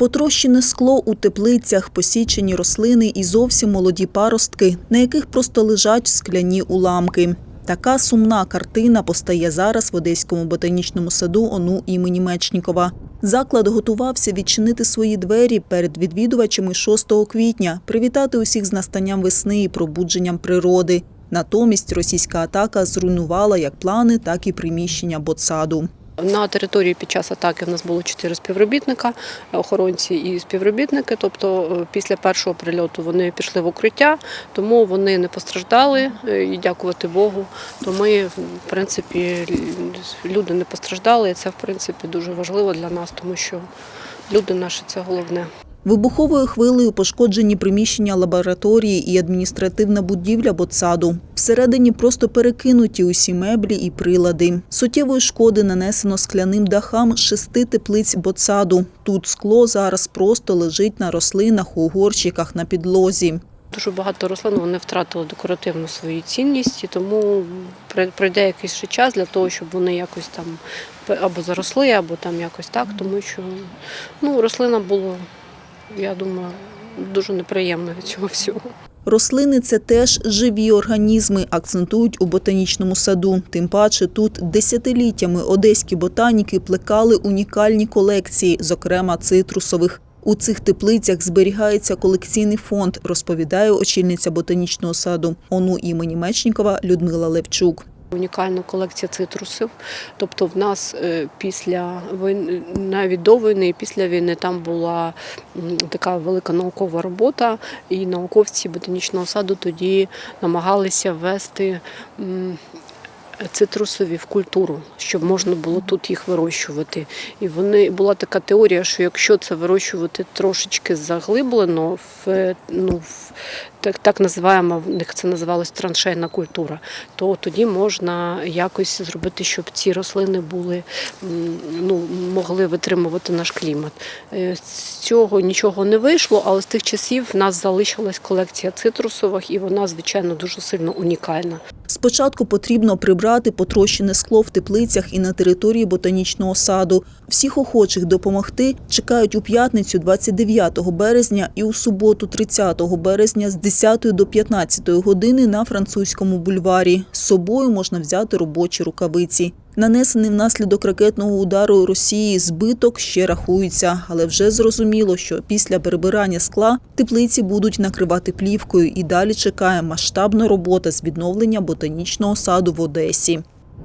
Потрощене скло у теплицях, посічені рослини і зовсім молоді паростки, на яких просто лежать скляні уламки. Така сумна картина постає зараз в Одеському ботанічному саду ОНУ імені Мечнікова. Заклад готувався відчинити свої двері перед відвідувачами 6 квітня, привітати усіх з настанням весни і пробудженням природи. Натомість російська атака зруйнувала як плани, так і приміщення ботсаду. На території під час атаки в нас було чотири співробітника, охоронці і співробітники. Тобто, е, після першого прильоту вони пішли в укриття, тому вони не постраждали. е, І дякувати Богу. То ми, в принципі, люди не постраждали. І це в принципі дуже важливо для нас, тому що люди наші це головне. Вибуховою хвилею пошкоджені приміщення лабораторії і адміністративна будівля ботсаду. Всередині просто перекинуті усі меблі і прилади. Суттєвої шкоди нанесено скляним дахам шести теплиць ботсаду. Тут скло зараз просто лежить на рослинах, у горщиках, на підлозі. Дуже багато рослин вони втратили декоративну свою цінність, і тому пройде якийсь ще час для того, щоб вони якось там або заросли, або там якось так, тому що ну, рослина була, я думаю, дуже неприємна від цього всього. Рослини це теж живі організми, акцентують у ботанічному саду. Тим паче тут десятиліттями одеські ботаніки плекали унікальні колекції, зокрема цитрусових. У цих теплицях зберігається колекційний фонд, розповідає очільниця ботанічного саду ОНУ імені Мечнікова Людмила Левчук. Унікальна колекція цитрусів. Тобто, в нас е, після війни, навіть до війни і після війни там була така велика наукова робота, і науковці ботанічного саду тоді намагалися ввести цитрусові в культуру, щоб можна було тут їх вирощувати. І вони була така теорія, що якщо це вирощувати трошечки заглиблено в ну в так, так називаємо, в них це називалось траншейна культура, то тоді можна якось зробити, щоб ці рослини були ну, могли витримувати наш клімат. Е, З цього нічого не вийшло, але з тих часів в нас залишилась колекція цитрусових, і вона, звичайно, дуже сильно унікальна. Спочатку потрібно прибрати потрощене скло в теплицях і на території ботанічного саду. Всіх охочих допомогти чекають у п'ятницю 29 березня і у суботу 30 березня з 10 до 15 години на французькому бульварі. З собою можна взяти робочі рукавиці. Нанесений внаслідок ракетного удару Росії збиток ще рахується, але вже зрозуміло, що після перебирання скла теплиці будуть накривати плівкою і далі чекає масштабна робота з відновлення ботанічного саду в Одесі.